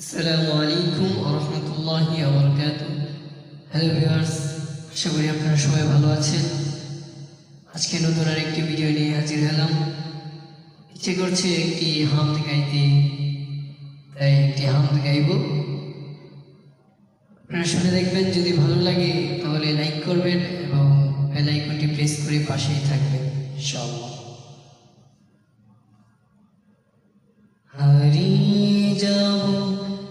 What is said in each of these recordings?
আসসালামু আলাইকুম হ্যালো আশা করি আপনারা সবাই ভালো আছেন। আজকে নতুন আরেকটি ভিডিও নিয়ে হাজির হলাম। ইচ্ছে করছে একটি হামদ গাইতে। তাই একটি হামদ গাইব। আপনারা শুনে দেখবেন, যদি ভালো লাগে তাহলে লাইক করবেন এবং বেল আইকনটি প্রেস করে পাশেই থাকবেন সব হারিয়ে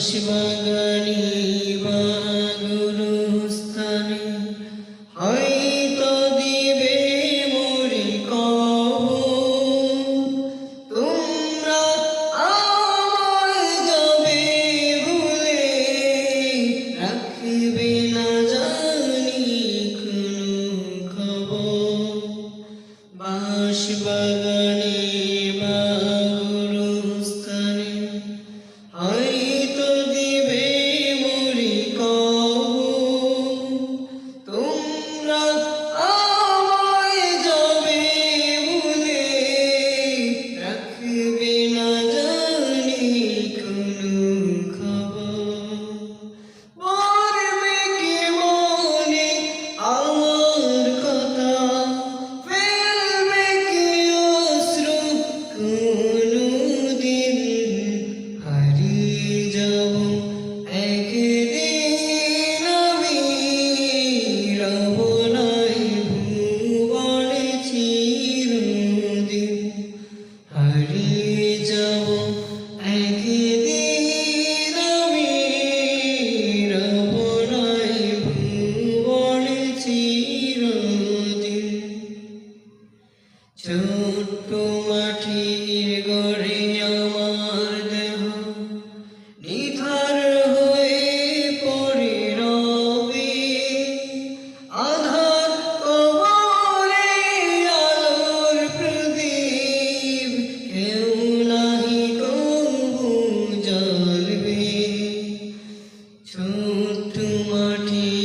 Namah মুক্ত মাটি।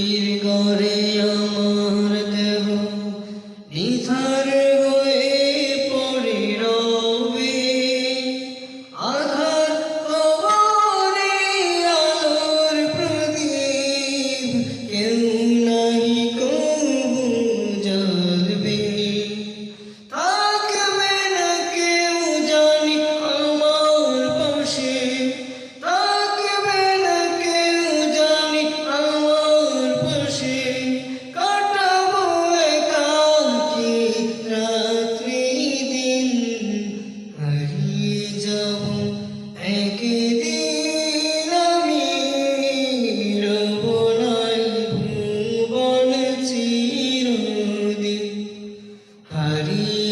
Maria.